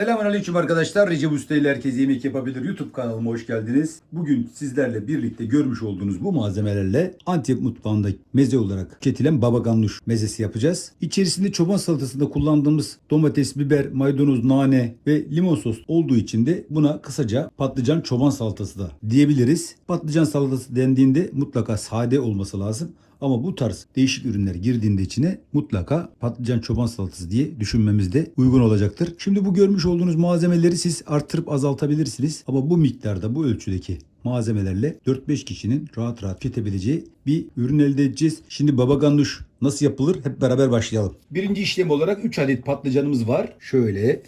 Selamünaleyküm arkadaşlar. Recep Usta ile herkes yemek yapabilir. YouTube kanalıma hoş geldiniz. Bugün sizlerle birlikte görmüş olduğunuz bu malzemelerle Antep mutfağında meze olarak tüketilen baba ganoush mezesi yapacağız. İçerisinde çoban salatasında kullandığımız domates, biber, maydanoz, nane ve limon sos olduğu için de buna kısaca patlıcan çoban salatası da diyebiliriz. Patlıcan salatası dendiğinde mutlaka sade olması lazım. Ama bu tarz değişik ürünler girdiğinde içine mutlaka patlıcan çoban salatası diye düşünmemiz de uygun olacaktır. Şimdi bu görmüş olduğunuz malzemeleri siz arttırıp azaltabilirsiniz. Ama bu miktarda bu ölçüdeki malzemelerle 4-5 kişinin rahat rahat tüketebileceği bir ürün elde edeceğiz. Şimdi baba ganoush nasıl yapılır hep beraber başlayalım. Birinci işlem olarak 3 adet patlıcanımız var. Şöyle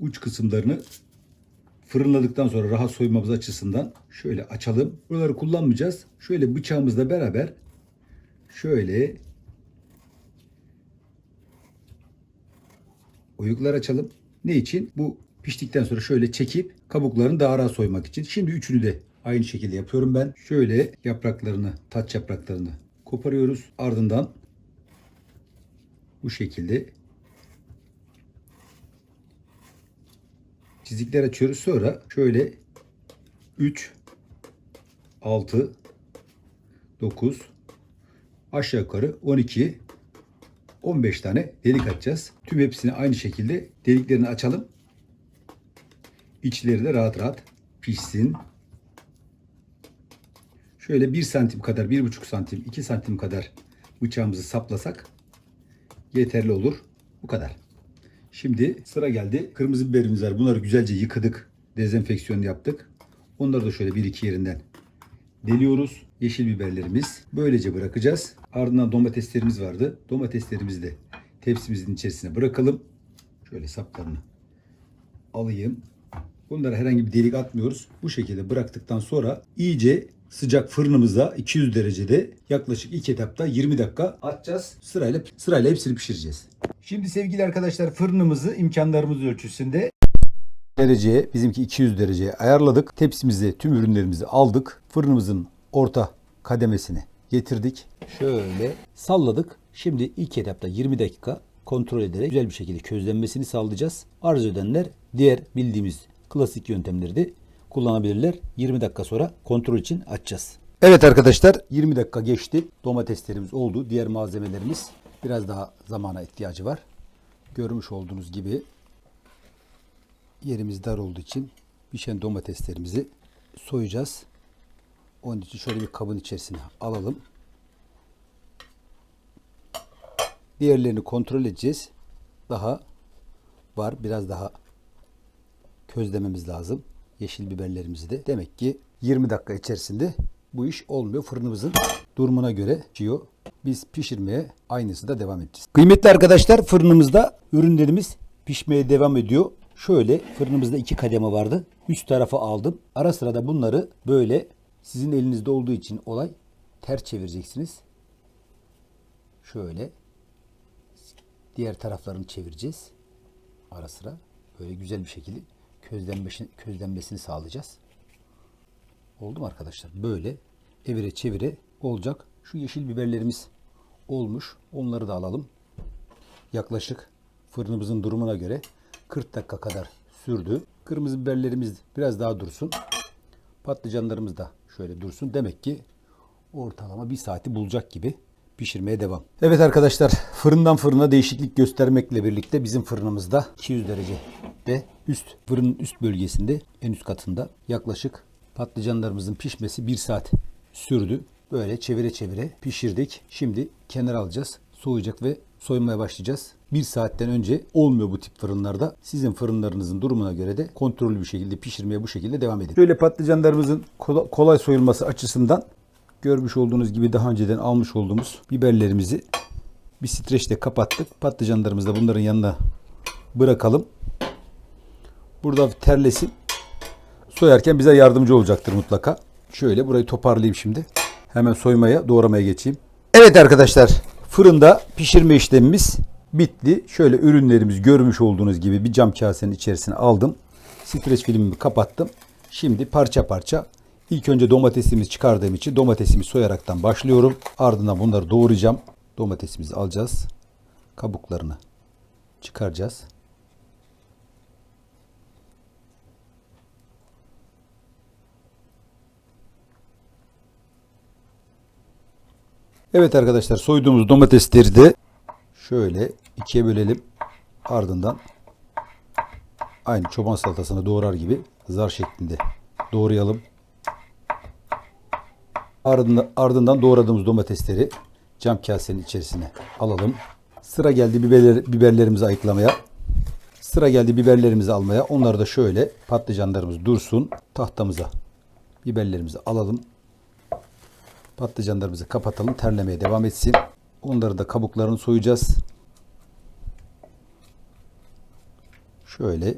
uç kısımlarını fırınladıktan sonra rahat soymamız açısından şöyle açalım. Buraları kullanmayacağız. Şöyle bıçağımızla beraber şöyle oyuklar açalım. Ne için? Bu piştikten sonra şöyle çekip kabuklarını daha rahat soymak için. Şimdi üçünü de aynı şekilde yapıyorum ben. Şöyle yapraklarını, taç yapraklarını koparıyoruz. Ardından bu şekilde çizikler açıyoruz. Sonra şöyle 3 6 9 aşağı yukarı 12 15 tane delik açacağız. Tüm hepsini aynı şekilde deliklerini açalım. İçleri de rahat rahat pişsin. Şöyle 1 santim kadar, 1,5 santim, 2 santim kadar bıçağımızı saplasak yeterli olur. Bu kadar. Şimdi sıra geldi. Kırmızı biberimiz var. Bunları güzelce yıkadık. Dezenfeksiyon yaptık. Onları da şöyle bir iki yerinden deliyoruz. Yeşil biberlerimiz. Böylece bırakacağız. Ardından domateslerimiz vardı. Domateslerimizi de tepsimizin içerisine bırakalım. Şöyle saplarını alayım. Bunlara herhangi bir delik atmıyoruz. Bu şekilde bıraktıktan sonra iyice sıcak fırınımıza 200 derecede yaklaşık iki etapta 20 dakika atacağız. Sırayla sırayla hepsini pişireceğiz. Şimdi sevgili arkadaşlar fırınımızı imkanlarımız ölçüsünde dereceye bizimki 200 dereceye ayarladık. Tepsimize tüm ürünlerimizi aldık. Fırınımızın orta kademesini getirdik. Şöyle salladık. Şimdi ilk etapta 20 dakika kontrol ederek güzel bir şekilde közlenmesini sağlayacağız. Arzu edenler diğer bildiğimiz klasik yöntemleri de kullanabilirler. 20 dakika sonra kontrol için açacağız. Evet arkadaşlar 20 dakika geçti. Domateslerimiz oldu. Diğer malzemelerimiz biraz daha zamana ihtiyacı var. Görmüş olduğunuz gibi yerimiz dar olduğu için pişen domateslerimizi soyacağız. Onun için şöyle bir kabın içerisine alalım. Diğerlerini kontrol edeceğiz. Daha var. Biraz daha közlememiz lazım. Yeşil biberlerimizi de. Demek ki 20 dakika içerisinde bu iş olmuyor. Fırınımızın durumuna göre pişiyor. Biz pişirmeye aynısı da devam edeceğiz. Kıymetli arkadaşlar fırınımızda ürünlerimiz pişmeye devam ediyor. Şöyle fırınımızda iki kademe vardı. Üst tarafa aldım. Ara sıra da bunları böyle sizin elinizde olduğu için olay ters çevireceksiniz. Şöyle diğer taraflarını çevireceğiz. Ara sıra böyle güzel bir şekilde közlenmesini, közlenmesini sağlayacağız. Oldu mu arkadaşlar? Böyle evire çevire olacak. Şu yeşil biberlerimiz olmuş. Onları da alalım. Yaklaşık fırınımızın durumuna göre 40 dakika kadar sürdü. Kırmızı biberlerimiz biraz daha dursun. Patlıcanlarımız da şöyle dursun. Demek ki ortalama bir saati bulacak gibi pişirmeye devam. Evet arkadaşlar fırından fırına değişiklik göstermekle birlikte bizim fırınımızda 200 derece ve üst fırının üst bölgesinde en üst katında yaklaşık patlıcanlarımızın pişmesi bir saat sürdü. Böyle çevire çevire pişirdik. Şimdi kenara alacağız. Soğuyacak ve soymaya başlayacağız. Bir saatten önce olmuyor bu tip fırınlarda. Sizin fırınlarınızın durumuna göre de kontrollü bir şekilde pişirmeye bu şekilde devam edin. Şöyle patlıcanlarımızın kola- kolay soyulması açısından görmüş olduğunuz gibi daha önceden almış olduğumuz biberlerimizi bir streçle kapattık. Patlıcanlarımızı da bunların yanına bırakalım. Burada terlesin. Soyarken bize yardımcı olacaktır mutlaka. Şöyle burayı toparlayayım şimdi. Hemen soymaya, doğramaya geçeyim. Evet arkadaşlar, fırında pişirme işlemimiz bitti. Şöyle ürünlerimiz görmüş olduğunuz gibi bir cam kasenin içerisine aldım. Streç filmimi kapattım. Şimdi parça parça ilk önce domatesimizi çıkardığım için domatesimi soyaraktan başlıyorum. Ardından bunları doğrayacağım. Domatesimizi alacağız. Kabuklarını çıkaracağız. Evet arkadaşlar soyduğumuz domatesleri de şöyle ikiye bölelim. Ardından aynı çoban salatasını doğrar gibi zar şeklinde doğrayalım. Ardından, ardından doğradığımız domatesleri cam kasenin içerisine alalım. Sıra geldi biberler, biberlerimizi ayıklamaya. Sıra geldi biberlerimizi almaya. Onları da şöyle patlıcanlarımız dursun. Tahtamıza biberlerimizi alalım. Patlıcanlarımızı kapatalım. Terlemeye devam etsin. Onları da kabuklarını soyacağız. Şöyle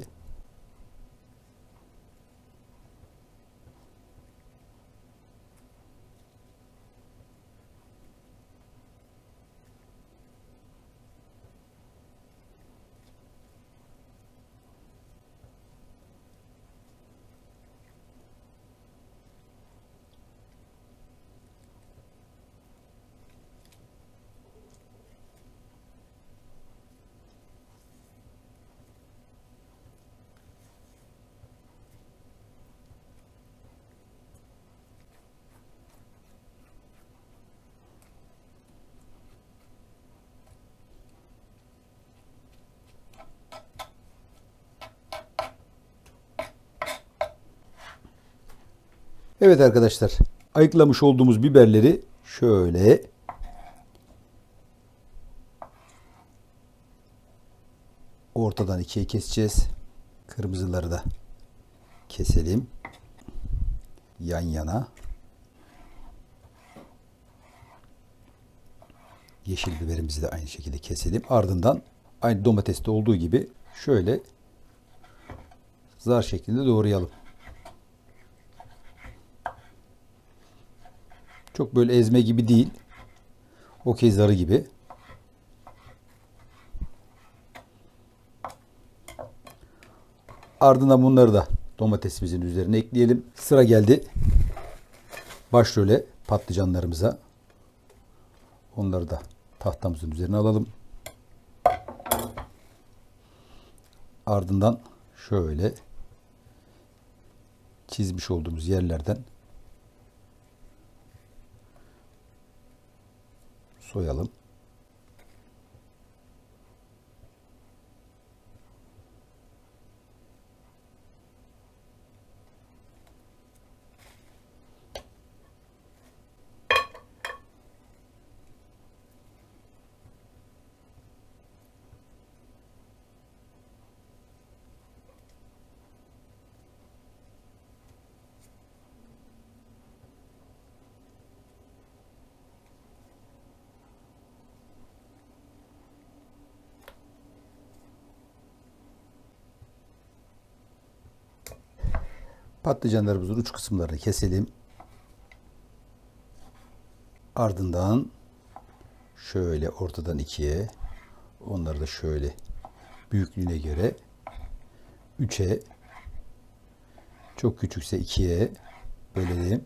Evet arkadaşlar, ayıklamış olduğumuz biberleri şöyle ortadan ikiye keseceğiz. Kırmızıları da keselim. Yan yana. Yeşil biberimizi de aynı şekilde keselim. Ardından aynı domateste olduğu gibi şöyle zar şeklinde doğrayalım. Çok böyle ezme gibi değil. Okey zarı gibi. Ardından bunları da domatesimizin üzerine ekleyelim. Sıra geldi başrole patlıcanlarımıza. Onları da tahtamızın üzerine alalım. Ardından şöyle çizmiş olduğumuz yerlerden soyalım. Patlıcanlarımızın uç kısımlarını keselim. Ardından şöyle ortadan ikiye onları da şöyle büyüklüğüne göre üçe çok küçükse ikiye bölelim.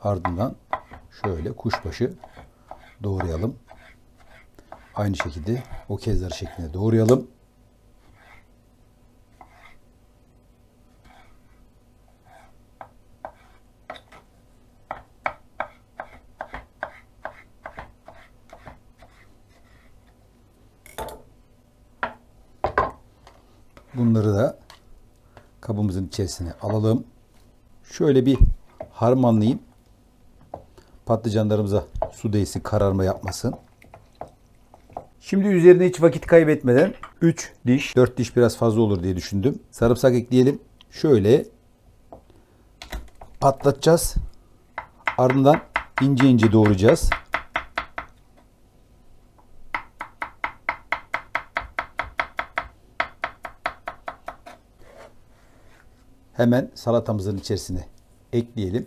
Ardından şöyle kuşbaşı doğrayalım. Aynı şekilde o kezler şeklinde doğrayalım. Bunları da kabımızın içerisine alalım. Şöyle bir harmanlayayım. Patlıcanlarımıza su değsin, kararma yapmasın. Şimdi üzerine hiç vakit kaybetmeden 3 diş, 4 diş biraz fazla olur diye düşündüm. Sarımsak ekleyelim. Şöyle patlatacağız. Ardından ince ince doğrayacağız. Hemen salatamızın içerisine ekleyelim.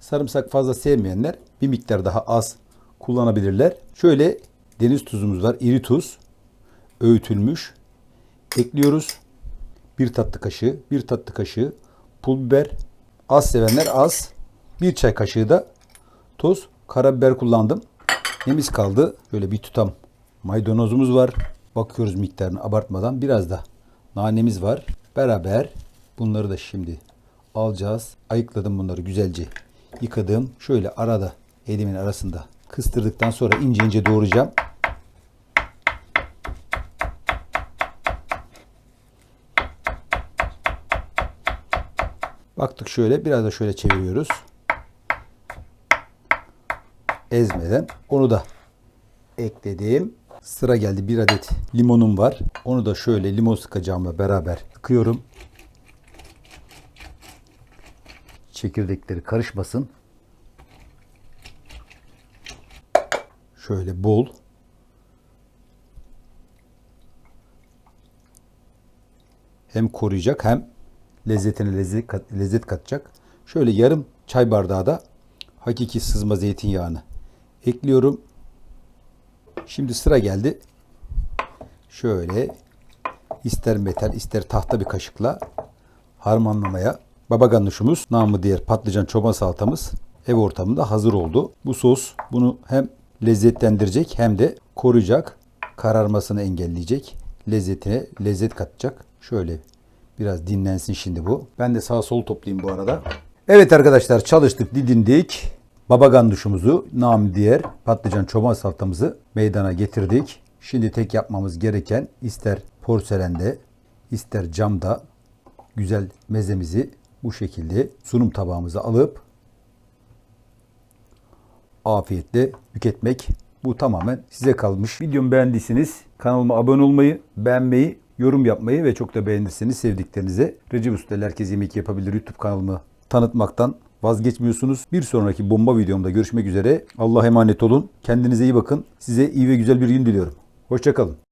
Sarımsak fazla sevmeyenler bir miktar daha az kullanabilirler. Şöyle deniz tuzumuz var. iri tuz. Öğütülmüş. Ekliyoruz. Bir tatlı kaşığı, bir tatlı kaşığı pul biber. Az sevenler az. Bir çay kaşığı da toz karabiber kullandım. Nemiz kaldı. Böyle bir tutam maydanozumuz var. Bakıyoruz miktarını abartmadan. Biraz da nanemiz var. Beraber Bunları da şimdi alacağız. Ayıkladım bunları güzelce. Yıkadım. Şöyle arada elimin arasında Kıstırdıktan sonra ince ince doğrayacağım. Baktık şöyle biraz da şöyle çeviriyoruz. Ezmeden onu da ekledim. Sıra geldi bir adet limonum var. Onu da şöyle limon sıkacağımla beraber sıkıyorum. Çekirdekleri karışmasın. Şöyle bol. Hem koruyacak hem lezzetine lezzet, kat- lezzet katacak. Şöyle yarım çay bardağı da hakiki sızma zeytinyağını ekliyorum. Şimdi sıra geldi. Şöyle ister metal ister tahta bir kaşıkla harmanlamaya. Baba ganuşumuz namı diğer patlıcan çoban salatamız ev ortamında hazır oldu. Bu sos bunu hem lezzetlendirecek hem de koruyacak. Kararmasını engelleyecek. Lezzetine lezzet katacak. Şöyle biraz dinlensin şimdi bu. Ben de sağ sol toplayayım bu arada. Evet arkadaşlar çalıştık, didindik. Baba ganduşumuzu, nam diğer patlıcan çoban salatamızı meydana getirdik. Şimdi tek yapmamız gereken ister porselende, ister camda güzel mezemizi bu şekilde sunum tabağımıza alıp afiyetle tüketmek. Bu tamamen size kalmış. Videomu beğendiyseniz kanalıma abone olmayı, beğenmeyi, yorum yapmayı ve çok da beğenirseniz sevdiklerinize Recep Usta ile Herkes Yemek Yapabilir YouTube kanalımı tanıtmaktan vazgeçmiyorsunuz. Bir sonraki bomba videomda görüşmek üzere. Allah'a emanet olun. Kendinize iyi bakın. Size iyi ve güzel bir gün diliyorum. Hoşçakalın.